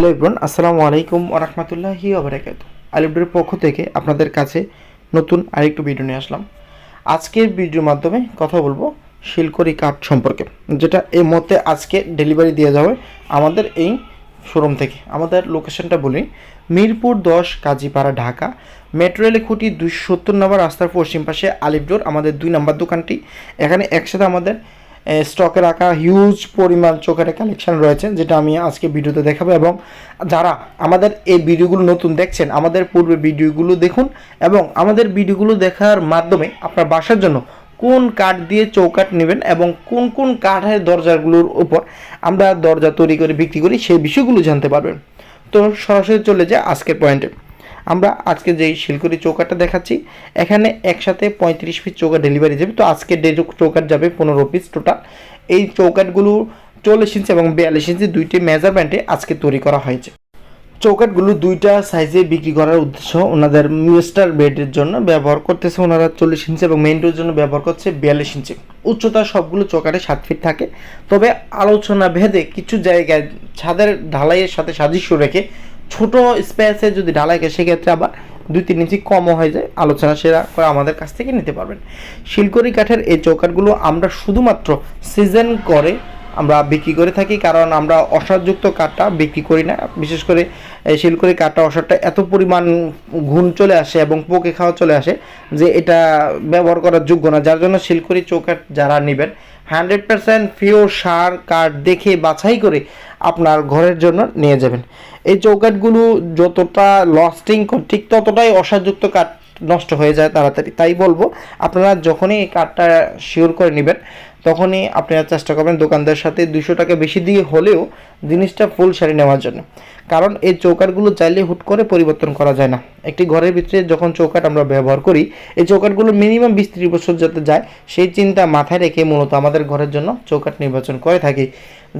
Hello আসসালামু আলাইকুম ওরহমতুল্লাহি ওবরাকাত আলিপুরের পক্ষ থেকে আপনাদের কাছে নতুন আরেকটু ভিডিও নিয়ে আসলাম। আজকের ভিডিওর মাধ্যমে কথা বলব শিলকরি কাঠ সম্পর্কে, যেটা এই মতে আজকে ডেলিভারি দিয়ে যাবে আমাদের এই শোরুম থেকে। আমাদের লোকেশনটা বলি, মিরপুর দশ, কাজীপাড়া, ঢাকা। মেট্রো রেলে খুঁটি দুইশো সত্তর নম্বর রাস্তার পশ্চিম পাশে আলিপুর আমাদের দুই নম্বর দোকানটি। এখানে একসাথে আমাদের স্টকে রাখা হিউজ পরিমাণ চোখের কালেকশন রয়েছে, যেটা আমি আজকে ভিডিওতে দেখাবো এবং যারা আমাদের এই ভিডিওগুলো নতুন দেখছেন, আমাদের পূর্বে ভিডিওগুলো দেখুন এবং আমাদের ভিডিওগুলো দেখার মাধ্যমে আপনার বাসার জন্য কোন কাঠ দিয়ে চৌকাঠ নেবেন এবং কোন কোন কাঠের দরজাগুলোর উপর আমরা দরজা তৈরি করে বিক্রি করি, সেই বিষয়গুলো জানতে পারবেন। তো সরাসরি চলে যায় আজকের পয়েন্টে আমরা আজকে যেই শিলকুড়ি চৌকাটটা দেখাচ্ছি, এখানে একসাথে পঁয়ত্রিশ পিস চৌকাট ডেলিভারি যাবে। তো আজকে চৌকাট যাবে পনেরো পিস টোটাল এই চৌকাটগুলো চল্লিশ ইঞ্চি এবং বিয়াল্লিশ ইঞ্চি দুইটি মেজারমেন্টে আজকে তৈরি করা হয়েছে। চৌকাটগুলো দুইটা সাইজে বিক্রি করার উদ্দেশ্য ওনাদের মিস্টার বেডের জন্য ব্যবহার করতেছে ওনারা চল্লিশ ইঞ্চি এবং মেইন ডোর জন্য ব্যবহার করছে বিয়াল্লিশ ইঞ্চি উচ্চতা সবগুলো চৌকাটে সাত ফিট থাকে। তবে আলোচনা ভেদে কিছু জায়গায় ছাদের ঢালাইয়ের সাথে সাদৃশ্য রেখে ছোট স্পেসে যদি ঢালাইকে সেক্ষেত্রে আবার দুই তিন ইঞ্চি কমও হয়ে যায়। আলোচনা সেরা করে আমাদের কাছ থেকে নিতে পারবেন। শিলকরি কাঠের এই চৌকাটগুলো আমরা শুধুমাত্র সিজন করে আমরা বিক্রি করে থাকি, কারণ আমরা অসারযুক্ত কাঠটা বিক্রি করি না। বিশেষ করে শিলকরি কাঠটা অসারটা এত পরিমাণ ঘুণ চলে আসে এবং পোকে খাওয়া চলে আসে যে এটা ব্যবহার করার যোগ্য না। যার জন্য শিলকরি চৌকাঠ যারা নেবেন হান্ড্রেড পার্সেন্ট পিওর সার কাঠ দেখে বাছাই করে আপনার ঘরের জন্য নিয়ে যাবেন। এই চৌকাঠগুলো যতটা লস্টিং ঠিক ততটাই অসারযুক্ত কাঠ নষ্ট হয়ে যায় তাড়াতাড়ি। তাই বলব, আপনারা যখনই এই কাঠটা শিওর করে নেবেন, তখনই আপনারা চেষ্টা করবেন দোকানদারের সাথে দুশো টাকা বেশি দিয়ে হলেও জিনিসটা ফুল সারি নেওয়ার জন্য। কারণ এই চৌকাটগুলো চাইলে হুট করে পরিবর্তন করা যায় না। একটি ঘরের ভিতরে যখন চৌকাট আমরা ব্যবহার করি, এই চৌকাটগুলো মিনিমাম বিশ ত্রিশ বছর যাতে যায়, সেই চিন্তা মাথায় রেখে মূলত আমাদের ঘরের জন্য চৌকাট নির্বাচন করে থাকি।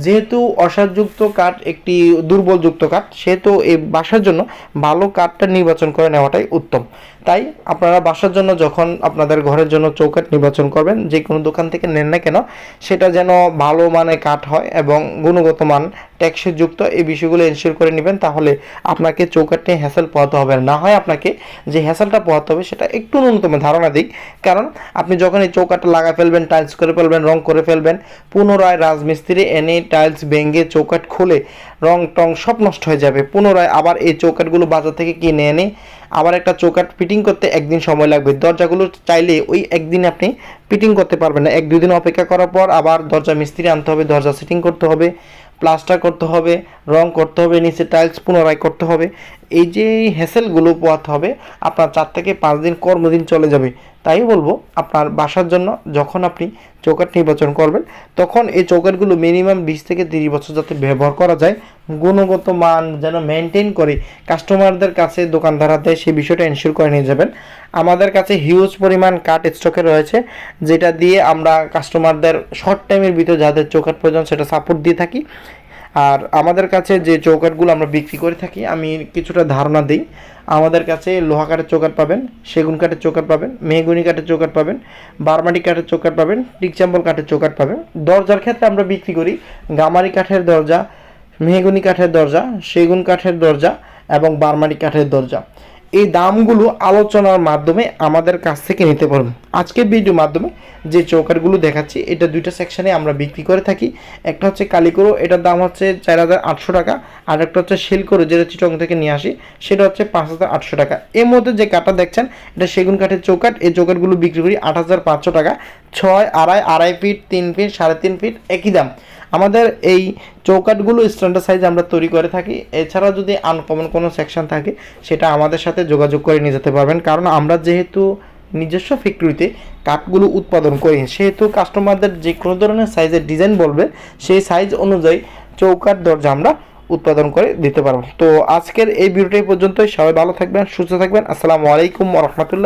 যেহেতু অসারযুক্ত কাঠ একটি দুর্বলযুক্ত কাঠ, সেহেতু এই বাসার জন্য ভালো কাঠটা নির্বাচন করে নেওয়াটাই উত্তম। তাই আপনারা বাসার জন্য যখন আপনাদের ঘরের জন্য চৌকাঠ নির্বাচন করবেন, যে কোনো দোকান থেকে নেন না কেন, সেটা যেন ভালো মানে কাঠ হয় এবং গুণগত মান ট্যাক্সের যুক্ত এই বিষয়গুলো এনশিওর করে নেবেন, তাহলে আপনাকে চৌকাঠ নিয়ে হ্যাসেল পোহাতে হবে না। হয় আপনাকে যে হ্যাসেলটা পোহাতে হবে সেটা একটু ন্যূনতম ধারণা দিক। কারণ আপনি যখন এই চৌকাঠটা লাগা ফেলবেন টাইলস করে ফেলবেন, রং করে ফেলবেন, পুনরায় রাজমিস্ত্রি এনে টাইলস ভেঙে চৌকাঠ খুলে রং টং সব নষ্ট হয়ে যাবে। পুনরায় আবার এই চৌকাঠগুলো বাজার থেকে কিনে এনে আবার একটা চৌকাট ফিটিং করতে একদিন সময় লাগবে। দরজাগুলো চাইলে ওই একদিন আপনি ফিটিং করতে পারবেন না। এক দুদিন অপেক্ষা করার পর আবার দরজা মিস্ত্রি আনতে হবে, দরজা সেটিং করতে হবে। প্লাস্টার করতে হবে, রং করতে হবে, নিচে টাইলস পুনরায় করতে হবে। এই যে হ্যাসেলগুলো পোয়াতে হবে, আপনার চার থেকে পাঁচ দিন কর্মদিন চলে যাবে। তাই বলব আপনার বাসার জন্য যখন আপনি চৌকাট নির্বাচন করবেন, তখন এই চৌকাটগুলো মিনিমাম বিশ থেকে তিরিশ বছর যাতে ব্যবহার করা যায়, গুণগত মান যেন মেনটেন করে কাস্টমারদের কাছে দোকানদাররা দেয় সেই বিষয়টা এনশিওর করে নিয়ে যাবেন। আমাদের কাছে হিউজ পরিমাণ কাঠ স্টকে রয়েছে, যেটা দিয়ে আমরা কাস্টমারদের শর্ট টাইমের ভিতরে যাদের চৌকাট প্রয়োজন সেটা সাপোর্ট দিয়ে থাকি। আর আমাদের কাছে যে চৌকাটগুলো আমরা বিক্রি করে থাকি, আমি কিছুটা ধারণা দিই। আমাদের কাছে লোহা কাঠের চৌকাট পাবেন, সেগুন কাঠের চৌকাট পাবেন, মেহগুনি কাঠের চৌকাট পাবেন, বারমাটি কাঠের চৌকাট পাবেন টিকচাম্বল কাঠের চৌকাট পাবেন। দরজার ক্ষেত্রে আমরা বিক্রি করি গামারি কাঠের দরজা, মেহগুনি কাঠের দরজা, সেগুন কাঠের দরজা এবং বারমাটি কাঠের দরজা। এই দামগুলো আলোচনার মাধ্যমে আমাদের কাছ থেকে নিতে পারবেন। আজকের ভিডিওর মাধ্যমে যে চৌকাটগুলো দেখাচ্ছি, এটা দুইটা সেকশানে আমরা বিক্রি করে থাকি। একটা হচ্ছে কালিকোরো, এটার দাম হচ্ছে চার হাজার আটশো টাকা। আর একটা হচ্ছে শিলকোরো, যেটা চিটং থেকে নিয়ে আসি, সেটা হচ্ছে পাঁচ হাজার আটশো টাকা। এর মধ্যে যে কাঠটা দেখছেন, এটা সেগুন কাঠের চৌকাট এই চৌকাটগুলো বিক্রি করি আট হাজার পাঁচশো টাকা। ছয় আড়াই আড়াই ফিট, তিন ফিট, সাড়ে তিন ফিট, একই দাম। আমাদের এই চৌকাটগুলো স্ট্যান্ডার্ড সাইজ আমরা তৈরি করে থাকি। এছাড়া যদি আনকমন কোনো সেকশন থাকে, সেটা আমাদের সাথে যোগাযোগ করে নিয়ে যেতে পারবেন। কারণ আমরা যেহেতু নিজস্ব ফ্যাক্টরিতে কাঠগুলো উৎপাদন করে। সেহেতু কাস্টমারদের যে কোনো ধরনের সাইজের ডিজাইন বলবে, সেই সাইজ অনুযায়ী চৌকার দরজা আমরা উৎপাদন করে দিতে পারব। তো আজকের এই ভিডিওটাই পর্যন্তই। সবাই ভালো থাকবেন, সুস্থ থাকবেন। আসসালামু আলাইকুম রহমতুল্লাহ।